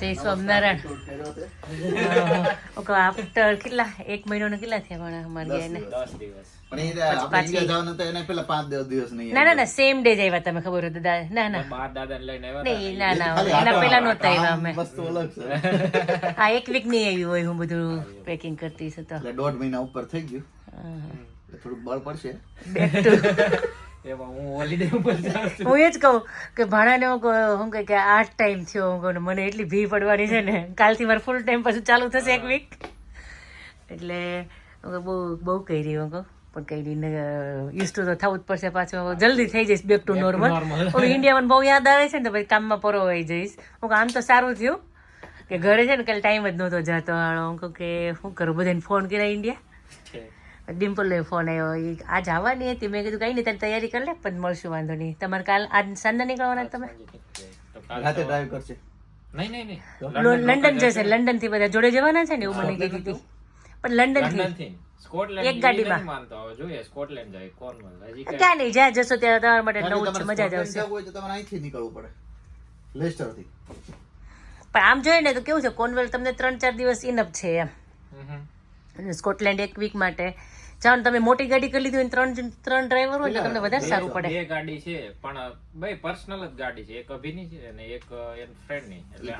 જય સ્વામિનારાયણ. આફ્ટર કેટલા? એક મહિનો કેટલા થયા પણ અમારે ગયા ને દસ દિવસ. પણ એ આપણે ઇન્ડિયા જવાનું તો એને પેલા પાંચ દિવસ નહીં ના ના ના સેમ ડે જ આવ્યા તમે ખબર હોય ના ના. દાદા લઈને નહીં ના ના એના પેલા નહોતા આવ્યા અમે. વસ્તુ અલગ છે. હા એક વીક નહીં આવી હોય હું બધું પેકિંગ કરતી છું તો. દોઢ મહિના ઉપર થઈ ગયું. થોડું બળ પડશે. હું એ જ કહું કે ભાણાને હું હું કહે કે આઠ ટાઈમ થયો. હું કહું મને એટલી ભી પડવાની છે ને. કાલથી મારે ફૂલ ટાઈમ પછી ચાલુ થશે એક વીક એટલે બહુ બહુ કહી રહી હું કહું. પણ કઈ નહીં યુઝ ટુ તો થવું જ પડશે પાછું. જલ્દી થઈ જઈશ બેક ટુ નોર્મલ હું ઇન્ડિયામાં બહુ યાદ આવે છે ને તો પછી કામમાં પરોવાઈ જઈશ. હું આમ તો સારું થયું. કે ઘરે છે ને કાલે ટાઈમ જ નહોતો જતો. હું કહું કે શું કરું? બધાને ફોન કર્યા ઇન્ડિયા. ડિમ્પલનો ફોન આવ્યો ઈ આજ આવવાની હતી. મેં કીધું કઈ નહીં તારી તૈયારી કરી લે પણ મળશું વાંધો નહીં તમારે કાલ આજ સાંજે નીકળવાના તમે? રાતે ડ્રાઈવ કરશે. નહીં નહીં નહીં. લંડન જશે. લંડનથી બધા જોડે જવાના છે ને એવું મને કીધી હતી પણ લંડનથી સ્કોટલેન્ડ એક ગાડીમાં. માનતો હવે. જોઈએ સ્કોટલેન્ડ જાય કોર્નવોલ હજી ક્યાં નહીં જ્યાં જશો ત્યાં તમારા માટે નવું છે મજા જ આવશે. તો તમારે અહીંથી નીકળવું પડે. લેસ્ટરથી. પણ આમ જોઈએ ને તો કેવું છે કોનવેલ તમને ત્રણ ચાર દિવસ ઇનફ છે એમ. અને સ્કોટલેન્ડ એક વીક માટે. જાઓ ને તમે મોટી ગાડી કરી લીધી હોય ત્રણ ત્રણ ડ્રાઈવર હોય તો તમને વધારે સારું પડે. બે ગાડી છે પણ બે પર્સનલ જ ગાડી છે. એક અભિની છે અને એક એન ફ્રેન્ડની એટલે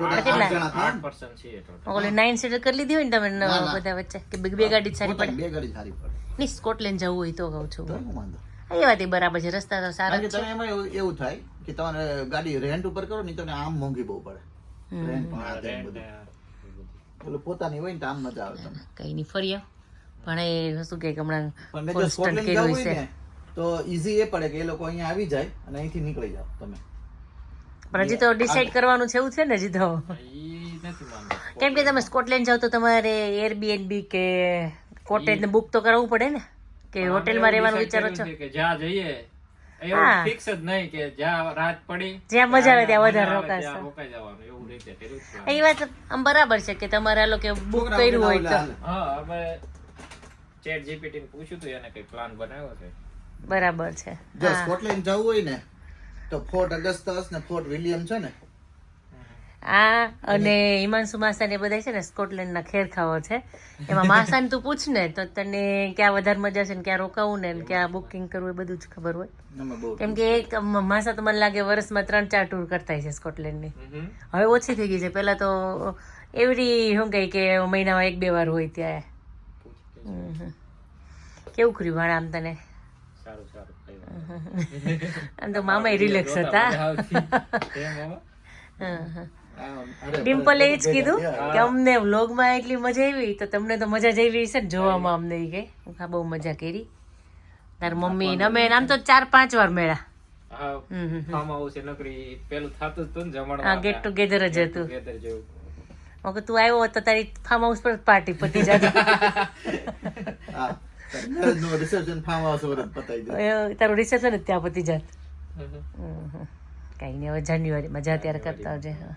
આઠ person છે ટોટલ ઓલી નાઇન સીટર કરી લીધી હોય ને તમે. બધા વચ્ચે કે બે બે ગાડી સારી પડે. બે ગાડી સારી પડે. નહીં સ્કોટલેન્ડ જવું હોય તો કહું છું. એ વાત બરાબર છે રસ્તા તો સારા છે. તમે એમાં એવું એવું થાય કે તમારે ગાડી રેન્ટ ઉપર કરો નહીં તો આમ મોંઘી બહુ પડે. રેન્ટ પણ આ બધું. એટલે પોતાની હોય ને તો આમ મજા આવે તમને. કઈ નહીં ફરી પણ એ શું કે હમણાં પણ જો સ્કોટલેન્ડ જવું હોય ને તો ઈઝી એ પડે કે એ લોકો અહીંયા આવી જાય અને અહીંથી નીકળી જાવ તમે. પણ હજી તો ડિસાઈડ કરવાનું છે એવું છે ને હજી તો? કેમ કે તમે સ્કોટલેન્ડ જાવ તો તમારે એરબીએનબી કે કોટેજ ને બુક તો કરાવવું પડે ને? કે હોટેલમાં રહેવાનું વિચારો છો કે જ્યાં જઈએ એવું ફિક્સ જ નહીં કે જ્યાં રાત પડી જ્યાં મજા આવે ત્યાં વધારે આવે રોકાઈ જવાનું એવું રીતે કર્યું છે. એ વાત આમ બરાબર છે કે તમારે આ લોકો બુક કર્યું હોય તો. હા અમે ચેટ જીપીટી ને પૂછ્યું હતું એને કઈ પ્લાન બનાવ્યો છે? બરાબર છે. જો સ્કોટલેન્ડ જવું હોય ને તો ફોર્ટ અગસ્ટસ ને ફોર્ટ વિલિયમ છે ને આ અને હિમાંશુ માસાને બધા છે ને સ્કોટલેન્ડના ખેર ખેરખાવો છે. એમાં માસાને તું પૂછ ને તો તને ક્યાં વધારે મજા છે ને ક્યાં રોકાવું ને ક્યાં બુકિંગ કરવું એ બધું જ ખબર હોય. કેમ કે એક માસા તો મને લાગે વર્ષમાં ત્રણ ચાર ટૂર કરતા છે સ્કોટલેન્ડની. હવે ઓછી થઈ ગઈ છે. પહેલા તો એવરી શું કહે કે મહિનામાં એક બે વાર હોય ત્યાં. કેવું કર્યું ભાણા આમ તને? સારું સારું. આમ તો મામા રિલેક્સ હતા. હં, હં. આ- ડિમ્પલે એ જ કીધું કે અમને વ્લોગમાં એટલી મજા આવી તો તમને તો મજા જ આવી હશે ને જોવામાં અમને કે હું બહુ મજા કરી. તાર મમ્મી ને અમે આમ તો ચાર પાંચ વાર મેળા. ગેટ ટુગેધર જ હતું તું આવ્યો હોત તો તારી ફાર્મ હાઉસ પર પાર્ટી પતી જાત. તારું રિસેપ્શન ત્યાં પતી જાત. કાંઈ નહીં હવે જાન્યુઆરીમાં જા ત્યારે કરતા આવજે હા.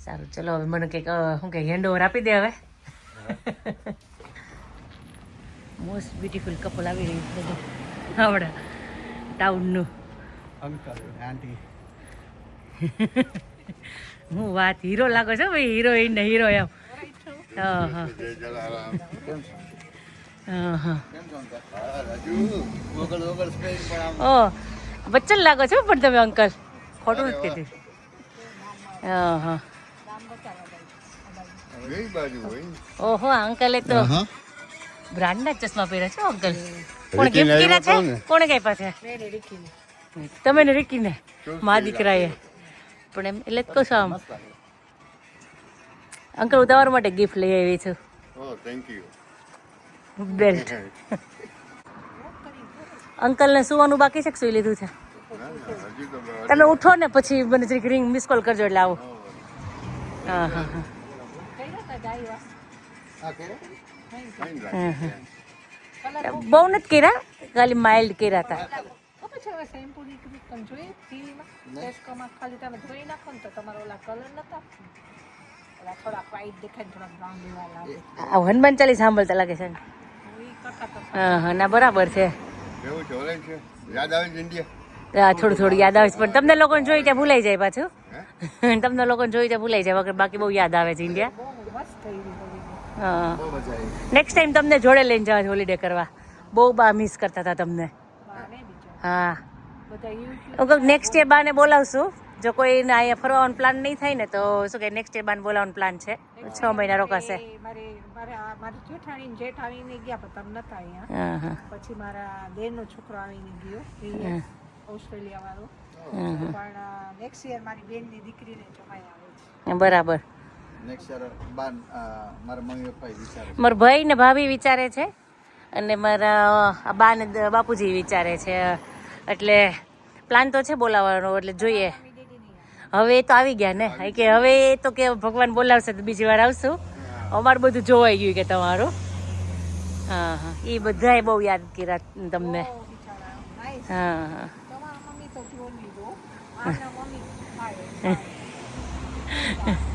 સારું ચલો હવે મને કંઈક શું કે હેન્ડ ઓવર આપી દે હવે. મોસ્ટ બ્યુટીફુલ કપલ આવી રહ્યું છે બધું. આવડા ટાઉનનું અંકલ આંટી. હું વાત હીરો લાગો છો ભાઈ હીરોઈન ને હીરો એમ. હા હા. ઓ બચ્ચન લાગો છો પણ તમે અંકલ. ખોટું જ કીધું. હા હા ઓહો અંકલે તો બ્રાન્ડના ચશ્મા પહેર્યા છે અંકલ? કોણ ગિફ્ટ કર્યા છે? કોણે કઈ છે? તમે ને? રીકીને મા દીકરાએ. પણ એમ એટલે જ કહું છું આમ. અંકલ હું તમારા માટે ગિફ્ટ લઈ આવી છું. ઓ થેન્ક you. બેલ્ટ. અંકલને સુવાનું બાકી છે કે સુઈ લીધું છે? તમે ઉઠો ને પછી મને જરીક રિંગ મિસ કોલ કરજો એટલે આવો. હા હા હા. બહુ નથી કર્યા? ખાલી માઇલ્ડ કર્યા હતા. હનુમાન ચાલીસ સાંભળતા લાગે છે. હું હા ના બરાબર છે. એવું છે ઓલે છે? યાદ આવે ઇન્ડિયા થોડું થોડું યાદ આવે છે પણ તમને લોકોને જોઈ ત્યાં ભૂલાઈ જાય પાછું. તમને લોકોને જોઈ ત્યાં ભૂલાઈ જાય વગર બાકી બહુ યાદ આવે છે ઇન્ડિયા. બહુ મસ્ત થઈ ગયું હા. બહુ મજા આવી. નેક્સ્ટ ટાઈમ તમને જોડે લઈને જવા હોલિડે કરવા. બહુ બા મિસ કરતા હતા તમને. હા. હું કહું નેક્સ્ટ ડે બાને બોલાવશું. જો કોઈને અહીંયા ફરવાનો પ્લાન નહીં થાય ને તો શું કે નેક્સ્ટ ડે બાન બોલાવવાનો પ્લાન છે. છ મહિના રોકાશે. મારે મારે આ મારી જેઠાણી જેઠ આવીને ગયા પણ તમે નતા અહીંયા. પછી મારા બેનનો છોકરો આવીને ગયો ઓસ્ટ્રેલિયા વાળો પણ નેક્સ્ટ યર મારી બેનની દીકરીને જમાઈ આવે છે. બરાબર. નેક્સ્ટ યર બાન મારા મમ્મી પપ્પા વિચારે મારા ભાઈ ને ભાભી વિચારે છે અને મારા આ બા ને બાપુજી વિચારે છે. એટલે પ્લાન તો છે બોલાવવાનો એટલે જોઈએ. હવે એ તો આવી ગયા ને. કે હવે એ તો કે ભગવાન બોલાવશે તો બીજી વાર આવશું. અમારું બધું જોવાઈ ગયું કે તમારું. હા હા. એ બધાએ બહુ યાદ કર્યા તમને. હા હા.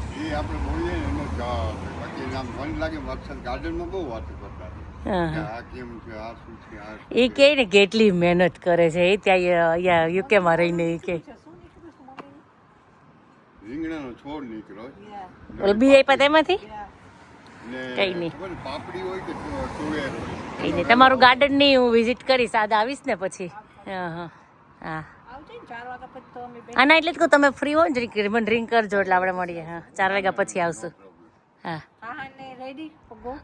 એ કે ને કેટલી મહેનત કરે છે. એ ત્યાં અહીંયા યુકેમાં રહીને એ કે શું નીકળ્યું છે મમ્મી રીંગણાનો છોડ નીકળ્યો ઓલો બી આપ્યા તેમાંથી? કઈ નહીં. પાપડી હોય કે તુવેર હોય? કઈ નહીં તમારું ગાર્ડનની હું વિઝિટ કરીશ આજ આવીશ ને પછી. હા હા. હા. આવજે ને એટલે જ કહું તમે ફ્રી હો ને મને રિંગ કરજો એટલે આપણે મળીએ. હા ચાર વાગ્યા પછી આવશું. હા. હા ને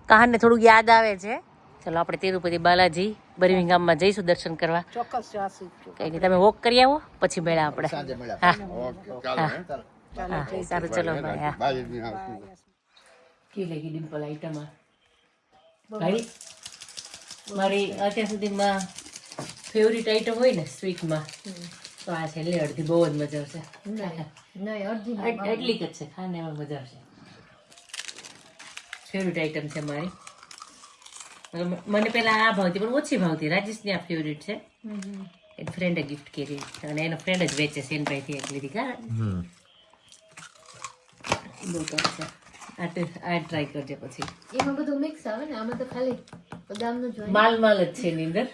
કહાનને થોડુંક યાદ આવે છે. ચલો આપણે તિરુપતિ બાલાજી બરવિંગામમાં જઈશું દર્શન કરવા. ચોક્કસ કઈ નહીં તમે વોક કરી આવો પછી મેળા આપણે. હા. ઓકે ચાલો હા. સારું ચલો. કેવી લાગી ડિમ્પલ આઈટમ ભાઈ મારી અત્યાર સુધીમાં ફેવરિટ આઈટમ હોય ને સ્વીટમાં તો આ છે લે અડધી બહુ જ મજા આવશે. એટ- એટલી જ છે ખાને એમાં મજા આવશે. ફેવરિટ આઈટમ છે મારી. મને- પેલા આ ભાવતી પણ ઓછી ભાવતી. રાજેશની આ ફેવરિટ છે. એની ફ્રેન્ડે ગિફ્ટ કરી. અને એનો ફ્રેન્ડ જ વેચે સેન એની પાસેથી એક લીધી કા? બહુ છે. આ ટ્રાય કરજે પછી. એમાં બધું મિક્સ આવે ને આમાં તો ખાલી બદામનું જોઈએ માલ માલ જ છે એની અંદર.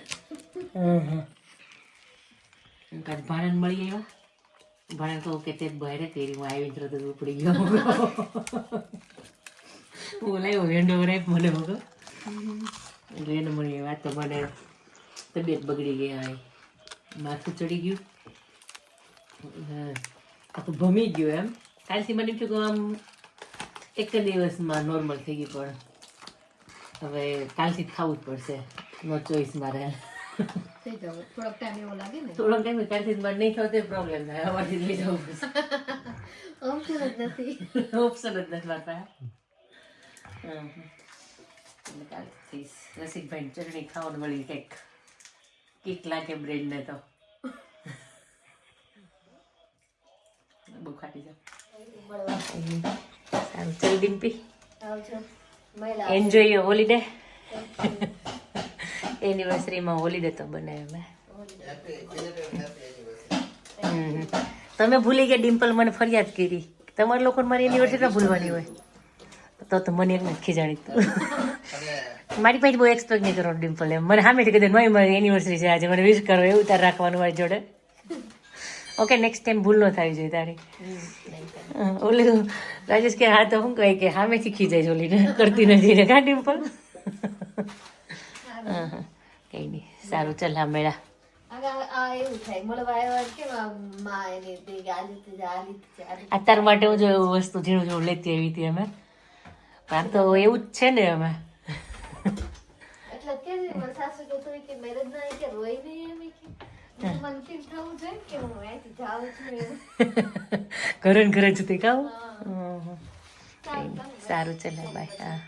કાંઈ ભાણન મળી આવ્યા. ભાણેન તો કે તે બહેરે તેરી હું આવી તો ઉપડી ગયો હું લાવ્યો વેન્ડો રાખ મને મગો એટલે એને મળી વાત તો મને તબિયત બગડી ગઈ આ માથું ચડી ગયું. હા, તો ભમી ગયું એમ. કાલથી મને થયું કે આમ એક જ દિવસમાં નોર્મલ થઈ ગયું પણ હવે કાલથી જ ખાવું જ પડશે. નો ચોઈસ મારે. થોડોક ટાઈમ એવો લાગે ને. થોડોક ટાઈમ કાલથી મારે નહીં ખાવ તે પ્રોબ્લેમ થાય. અમારથી લઈ જવું પડશે. ઓપ્શન જ નથી. ઓપ્શન જ નથી મારા પાસે. હમ. એટલે કાલથી રસિકભાઈ ચટણી ખાવાનું મળી કંઈક કીક લાગે બ્રેડને તો બહુ ખાટી છે સારું ડિમ્પી એન્જોય યોર હોલિડે એનિવર્સરીમાં હોલિડે તો બનાવ્યો મેં હમ. તમે ભૂલી ગયા ડિમ્પલ મને ફરિયાદ કરી તમારા લોકોને મારી એનિવર્સરી ભૂલવાની હોય તો તો મને એક નથી જાણી તું મારી પાસે બહુ એક્સપેક્ટ નહીં કરો ડિમ્પલ એમ મને સામેથી કીધું નહીં મારી એનિવર્સરી છે આજે મને વિશ કરો એવું તાર રાખવાનું મારી જોડે ઓકે નેક્સ્ટ ટાઈમ ભૂલ ન થવી જોઈએ તારી. ઓલું રાજેશ કે હા તો શું કહે કે સામેથી શીખી જાય ઓલીને કરતી નથી ને કા ઉપર. કંઈ નહીં સારું ચાલ હા મેળા તાર માટે હું જો એવું વસ્તુ ઝીણું ઝીણું લેતી આવી હતી અમે. પણ તો એવું જ છે ને અમે. એટલે કે સાસુ કે મેરેજ ના કે રોઈ નહીં ઘરે ને ઘરે જતી કાવ સારું ચાલો. બાય. હા.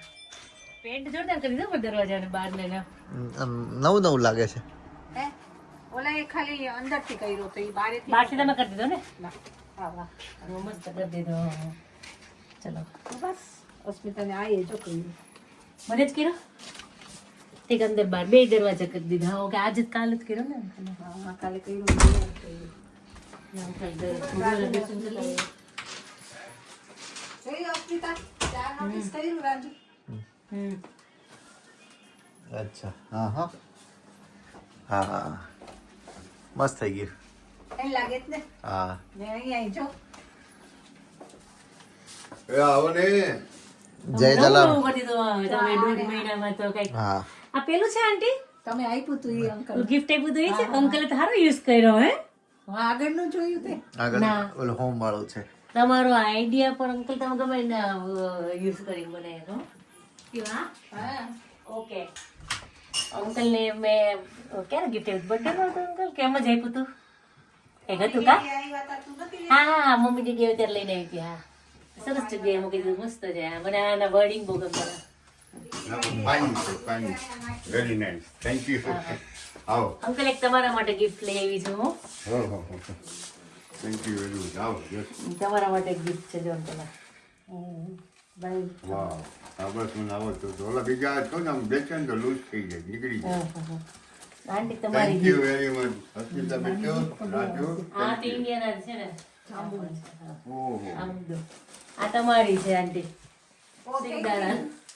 પેન્ટ જોરદાર કરી દો દરવાજાને બહાર લઈને. ના નવું નવું લાગે છે. હે? ઓલા એ ખાલી અંદરથી કર્યો તો એ બારેથી બારથી તમે કરી દીધો ને? હા વાહ. મસ્ત કરી દીધો. ચલો. બસ અસ્મિતાને આ એ જો કર્યું. મને જ કર્યો? એક અંદર બાર બે દરવાજા કરી દીધા. હો ઓકે આજે જ કાલ જ કર્યો ને? હા કાલે કર્યું અચ્છા. હા હા. હા હા મસ્ત થઈ ગયું. કઈ લાગે જ ને? હા. જો. એ આવો ને. જય જલારામ. કરી દીધું તમે દોઢ મહિનામાં તો કઈ હા. આ પેલું છે આંટી? તમે આપ્યું તું એ અંકલ. ગિફ્ટ આપ્યું તું એ છે? અંકલે તારો યુઝ કર્યો હે? હા આગળનું જોયું તે? આગળ ના. ઓલું હોમ વાળો છે. તમારો આઈડિયા પણ અંકલ તમે ગમે યુઝ કરી મને એનો હા? ઓકે અંકલ ને મેં ક્યારે ગિફ્ટ આપ્યું? બર્થડે નું હતું અંકલ? કેમ જ આપ્યું તું? એ હતું કા? હા હા હા મમ્મી જગ્યાએ ત્યારે લઈને આવી હતી હા. સરસ જગ્યાએ મૂકી દીધું મસ્ત છે. મને આના વર્ડિંગ બહુ ગમતા ફાઇન છે fine very nice thank you આવો અંકલ એક તમારા માટે ગિફ્ટ લઈ આવી છું હું. હો હો હો થેન્ક યુ વેરી મચ આવો તમારા માટે ગિફ્ટ છે જો અંકલ વાહ આ બસ મને આવો તો તો ઓલા બીજા તો ને આમ બેચેન તો લૂઝ થઈ જાય નીકળી જાય. આંટી તમારી thank you very much Asmita બેટો રાજુ? આ તો ઇન્ડિયન છે ને. ઓહો. આ તમારી છે આંટી.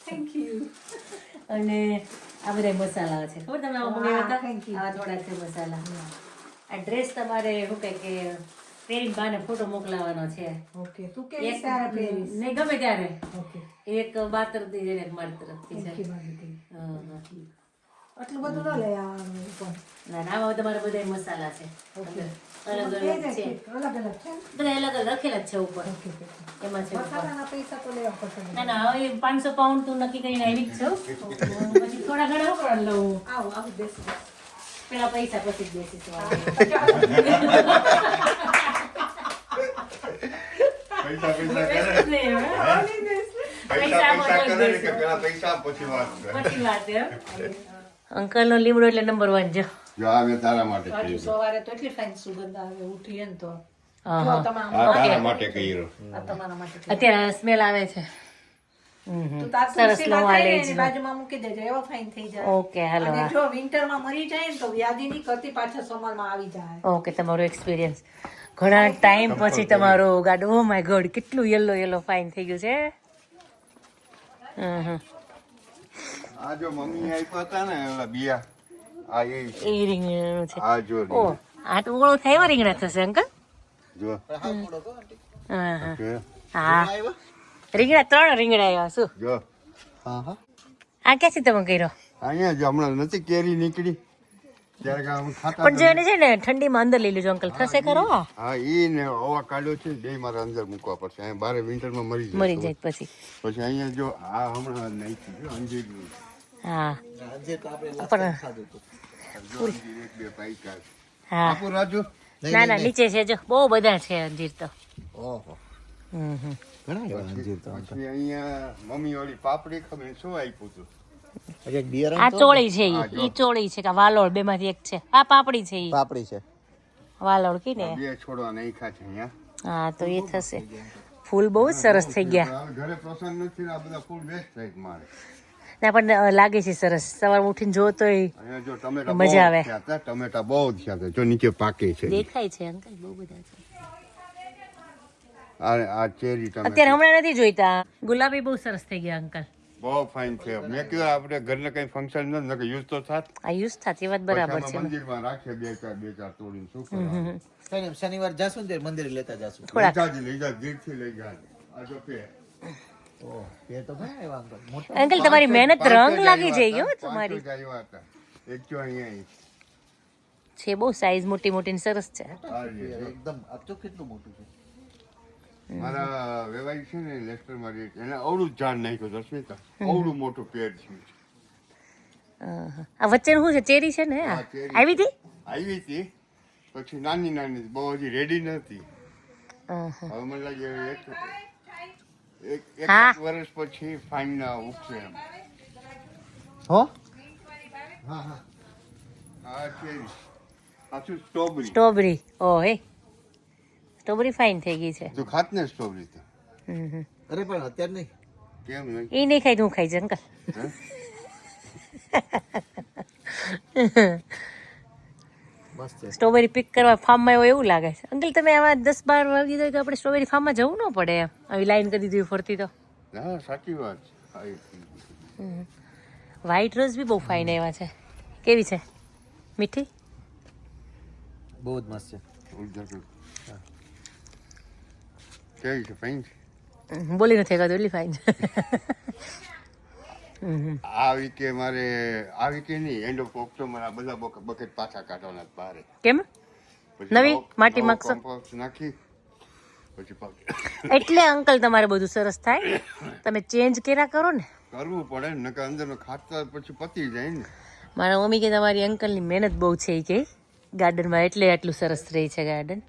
થેન્ક યુ અને આ બધા મસાલા છે. ખબર તમે આમાં મંગાવ્યા હતા? થેન્ક યુ આવા થોડા છે મસાલા. આ ડ્રેસ તમારે શું કહે કે પહેરીને બાને ફોટો મોકલાવાનો છે. ઓકે તું કે સારા પહેરીશ? નહીં ગમે ત્યારે. ઓકે એક બા તરફથી છે ને એક મારી તરફથી છે થેન્ક હા, હા. આટલું બધું ન લઈ આવવાનું પણ. ના ના, તમારા બધા મસાલા છે. એ અલગ અલગ છે. બધા અલગ અલગ રખેલા જ છે ઉપર. એમાં છે ઉપર. મસાલાના પૈસા તો લેવા પડશે ના ના હવે પાંચસો પાઉન્ડ તું નક્કી કરીને આવી જ છું પછી થોડા ઘણા ઉપર લઉં? આવો આવું બેસી પેલા પૈસા પછી જ બેસીશ અંકલ નો લીમડો એટલે નંબર વન જો જો આ મેં તારા માટે કહ્યું સવારે તો એટલી ફાઇન સુગંધ આવે ઉઠીએ ને તો. હા, તારા માટે માટે અત્યારે સ્મેલ આવે છે. સરસ તુલસીમાં લઉં આ ખાઈને લઈ એની જ બાજુમાં મૂકી દેજો એવો ફાઇન થઈ જાય. ઓકે હાલો અને જો વિન્ટરમાં મરી જાય ને તો વ્યાધિ ની કરતી પાછા આવી જાય. ઓકે તમારો એક્સપિરિયન્સ ઘણા ટાઈમ પછી તમારો ગાડો ઓ માય ગોડ કેટલું યલો યલો ફાઇન થઈ ગયું છે. હમ, હમ. આ જો મમ્મી આપ્યા હતા ને ઓલા બિયા. આ એ એ રીંગણાનું છે. આ જો ઓ આ તો ઓળો થાય રીંગણા થશે અંકલ? જો. હા હા રીંગણા ત્રણ રીંગણા આવ્યા શું? જો. હા હા. આ ક્યાંથી તમે કર્યો? અહીંયા જો હમણાં નથી કેરી નીકળી. ત્યારે કે આમ ખાતા પણ જો એને છે ને ઠંડીમાં અંદર લઈ લેજો અંકલ. થશે ખરો? હા એ ને ઓવા કાઢ્યો છે બે મારા અંદર મૂકવા પડશે. અહીંયા બારે વિન્ટરમાં મરી જાય મરી જાય પછી. પછી અહીંયા જો આ હમણાં નહીં હા. આજે તો આપણે પણ ખાધું હતું જો અંજીર એક બે પાઈકા છે. હા ના ના નીચે છે જો. બહુ બધા છે અંજીર તો. ઓહો. હમ હમ. ઘણા એવા અંજીર તો પછી અહીંયા મમ્મી ઓલી પાપડી ખબર શું આપ્યું હતું? હજી એક બિયારણ આ ચોળી છે ઈ. ઈ ચોળી છે કે વાલોળ બે માંથી એક છે. આ પાપડી છે ઈ. પાપડી છે. વાલોળ કી ને? બે છોડવા નાખ્યા છે અહીંયા. હા તો એ થશે. ફૂલ બહુ જ સરસ થઈ ગયા. ઘરે પ્રસન્ન નથી આ બધા ફૂલ વેસ્ટ થાય મારે. ના આપણને લાગે છે સરસ. સવાર ઉઠીને જો તો મજા આવે. ટમેટા બહુ છે જો નીચે પાકે છે. દેખાય છે અંકલ બહુ બધા છે. આ આ ચેરી અત્યારે હમણાં નથી જોઈતા. ગુલાબી બહુ સરસ થઈ ગયા અંકલ. બહુ ફાઇન છે. મેં કીધું આપણે ઘરને કઈ ફંક્શન ન નકર યુઝ તો થાત. આ યુઝ થતી વાત બરાબર છે. મંદિરમાં રાખે બે ચાર બે ચાર તોડીને શું કરવાનું? શનિવાર જાશું ને મંદિર લેતા જાશું. થોડાક. લઈ જાજે, લઈ જા ગીરથી લઈ જા. આ જો પે. ઓહ એ તો ઘણા એવા અંકલ મોટા અંકલ તમારી મહેનત પાંચ રંગ જ લાગી આવ્યા જાય હો હતા, તમારી પાંચ જ આવ્યા હતા. એક જો અહીંયા છે બહુ સાઈઝ મોટી મોટી ને સરસ છે આ રહી, જો. એકદમ આ તો કેટલું મોટું છે મારા વેવાઈ છે ને લેસ્ટર મારી એને અવળું જ જાણ નાખ્યું હતું, અસ્મિતા અવળું મોટું પેડ છે અહં. આ વચ્ચેનું શું છે ચેરી છે ને આ? હા, ચેરી. આવી હતી આવી હતી પછી નાની નાની બહુ હજી રેડી નથી અહં. હવે મને લાગે હવે એક એક એક હા. વર્ષ પછી ફાઇન ઉગશે એમ. હો? Strawberry strawberry. ઓ હે. સ્ટ્રોબેરી ફાઇન થઈ ગઈ છે. તું ખાત ને સ્ટ્રોબેરી તો. અરે પણ અત્યારે નહીં. કેમ નહીં? એ નહીં ખાઈ તો હું ખાઈ જ અંકલ. મસ્ત છે સ્ટ્રોબેરી પિક કરવા ફાર્મમાં હોય એવું લાગે છે. અંકલ તમે આમાં દસ બાર વાગી દો કે આપણે સ્ટ્રોબેરી ફાર્મમાં જવું ન પડે એમ. આવી લાઈન કરી દીધી ફરતી તો. હા સાચી વાત. વ્હાઈટ રોઝ બી બહુ ફાઇન એવા છે. કેવી છે? મીઠી? બહુ જ મસ્ત છે. કેવી છે? ફાઈન છે? બોલી નથી એકાદ એટલી ફાઇન છે. આ વીકે મારે આ વીકે નહીં એન્ડ ઓફ ઓક્ટોબર આ બધા બક- બકેટ પાછા કાઢવાના ભારે કેમ? નવી માટી માગશો? નાખી એટલે અંકલ તમારે બધું સરસ થાય. તમે ચેન્જ કર્યા કરો ને. કરવું પડે ને નકર અંદરનું ખાતર પછી પતી જાય ને. મારા મમ્મી કે તમારી અંકલની મહેનત બહુ છે કે. ગાર્ડનમાં એટલે આટલું સરસ રહે છે ગાર્ડન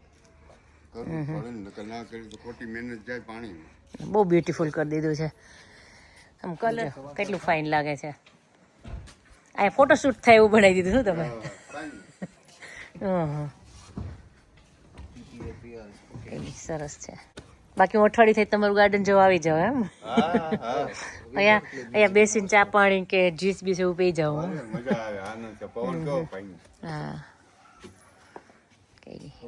કરવું પડે ને નકર ના કરી તો ખોટી મહેનત જાય પાણી બહુ બ્યુટીફુલ કરી દીધું છે. આમ કલર કેટલું ફાઇન લાગે છે. આ ફોટોશૂટ થાય એવું બનાવી દીધું શું તમે. સરસ છે. બાકી હું અઠવાડિયે થઈ તમારું ગાર્ડન જોવા આવી જાવ એમ. અહીંયા અહીંયા બેસીને ચા પાણી કે જ્યુસ બીસ એવું પી જાવ હા.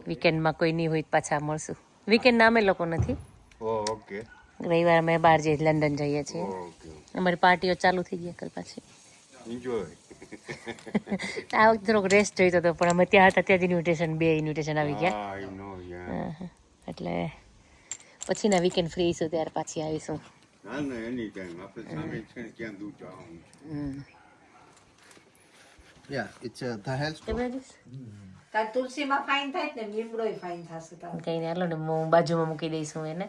વીકેન્ડમાં કોઈ નહીં હોય પાછા મળશું. વીકેન્ડ નામે લોકો નથી. ઓકે. રવિવાર અમે બહાર જઈએ લંડન જઈએ છીએ. અમારી પાર્ટીઓ ચાલુ થઈ ગઈ કાલ પાછી. એન્જોય આ વખતે થોડોક રેસ્ટ જોઈતો હતો પણ અમે ત્યાં હતા ત્યાં જ ઇન્વિટેશન બે ઇન્વિટેશન આવી ગયા. હા આઈ નો યાર હા, એટલે પછીના વીકેન્ડ ફ્રી છું ત્યારે પાછી આવીશું. ના ના એની ટાઈમ આપણે સામે છે ક્યાં દૂર જવાનું યા ઇટ્સ ધ હેલ્થ તાર તુલસીમાં ફાઇન થાય ને લીમડોય ફાઇન થશે તાર. કઈ નહીં હાલો ને હું બાજુમાં મૂકી દઈશું એને.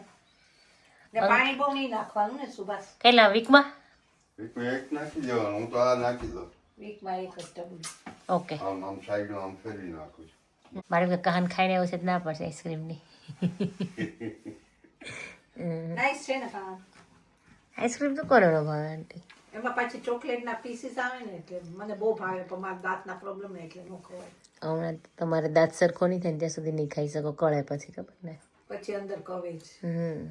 પાણી બહુ નહીં નાખવાનું ને સુભાષ. કેટલા વીકમાં? એક એક નાખી દેવાનું હું તો આ નાખી દઉં. વીકમાં એક જ ડબલું ઓકે. આમ આમ સાઈડ આમ ફેરવી નાખું છું. મારે કે કહાન ખાઈને આવું છે તો ના પડશે આઈસ્ક્રીમની નાઈસ છે ને ખાવાનું. આઈસ્ક્રીમ તો કરોડો ભાવે આંટી. એમાં પાછી ચોકલેટના પીસીસ આવે ને એટલે મને બહુ ભાવે પણ મારા દાંતના પ્રોબ્લેમ ને એટલે ન ખવાય. હમણાં તમારે દાંત સરખો નહીં થાય ને ત્યાં સુધી નહીં ખાઈ શકો કળે પછી ખબર ને. પછી અંદર કવે જ હમ.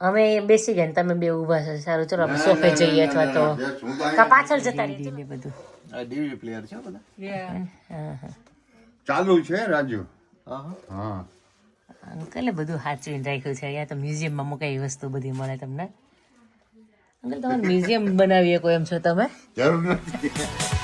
અમે બેસી ગયા ને તમે બે ઊભા છો સારું. ચલો આપણે સોફે જઈએ અથવા તો કા પાછળ જતા રહીએ બધું આ ડીવીડી પ્લેયર છે બધા. હા? હા ચાલુ છે રાજુ? હા હા. હા. અંકલે બધું સાચવીને રાખ્યું છે. અહીંયા તો મ્યુઝિયમમાં મુકાઈ વસ્તુ બધી મળે તમને. અંકલ તમારે મ્યુઝિયમ બનાવીએ કોઈ એમ છો તમે? જરૂર નથી.